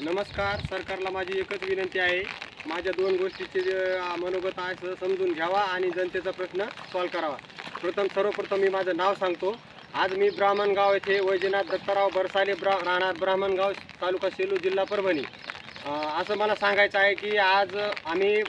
नमस्कार सरकारला माझी एकच विनंती आहे. माझ्या दोन गोष्टीचे जे मनोगत आहे समजून घ्यावा आणि जनतेचा प्रश्न सॉल्व करावा. प्रथम सर्वप्रथम मी माझं नाव सांगतो. आज मी ब्राह्मणगाव येथे वैजनाथ दत्ताराव बरसाले ब्रा राहणार ब्राह्मणगाव तालुका सेलू जिल्हा परभणी. असं मला सांगायचं आहे की आज आम्ही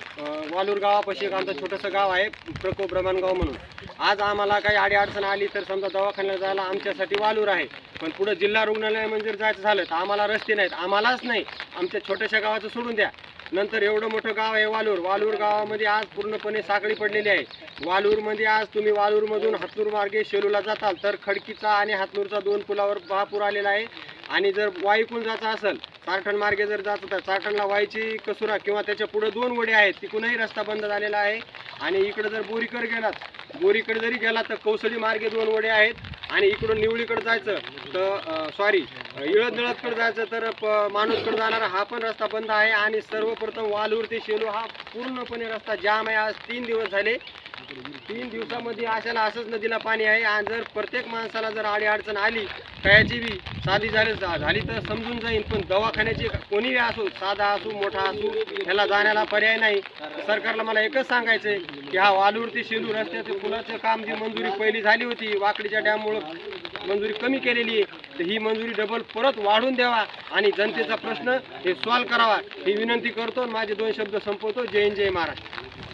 वालूर गावापाशी एक आमचं छोटंसं गाव आहे प्रको ब्रह्मणगाव म्हणून. आज आम्हाला काही अडीअडचण आली तर समजा दवाखान्याला जायला आमच्यासाठी वालूर आहे. पण पुढं जिल्हा रुग्णालयामध्ये जर जायचं झालं तर आम्हाला रस्ते नाहीत. आम्हालाच नाही. आमच्या छोट्याशा गावाचं सोडून द्या. नंतर एवढं मोठं गाव आहे वालूर. वालूर गावामध्ये आज पूर्णपणे साखळी पडलेली आहे. वालूरमध्ये आज तुम्ही वालूरमधून हातनूर मार्गे शेलूला जाताल तर खडकीचा आणि हातनूरचा दोन पुलावर महापूर आलेला आहे. आणि जर वाईकून जायचं असेल चारठण मार्गे जर जात तर चारठणला वाईची कसुरा किंवा त्याच्या पुढे दोन वडे आहेत तिकूनही रस्ता बंद झालेला आहे. आणि इकडे जर बोरीकडे गेलात बोरीकडे जरी गेला तर कौसली मार्गे दोन वडे आहेत. आणि इकडून निवळीकडे जायचं तर सॉरी इळद नळदकडे जायचं तर प माणूसकडे जाणारा हा पण रस्ता बंद आहे. आणि सर्वप्रथम वालूर ते शेलू हा पूर्णपणे रस्ता जाम आहे. आज तीन दिवस झाले. तीन दिवसामध्ये अशाला असंच नदीला पाणी आहे. आणि जर प्रत्येक माणसाला जर आडी अडचण आली कयाची बी साधी झाली झाली तर समजून जाईल पण दवाखान्याची कोणीही असो साधा असो मोठा असो ह्याला जाण्याला पर्याय नाही. सरकारला मला एकच सांगायचं आहे की हा वालूर ते शेलू रस्त्याचं पुलाचं काम जी मंजुरी पहिली झाली होती वाकडीच्या डॅममुळं मंजुरी कमी केलेली आहे तर ही मंजुरी डबल परत वाढवून द्यावा आणि जनतेचा प्रश्न हे सॉल्व करावा ही विनंती करतो आणि माझे दोन शब्द संपवतो. जय हिंद जय महाराष्ट्र.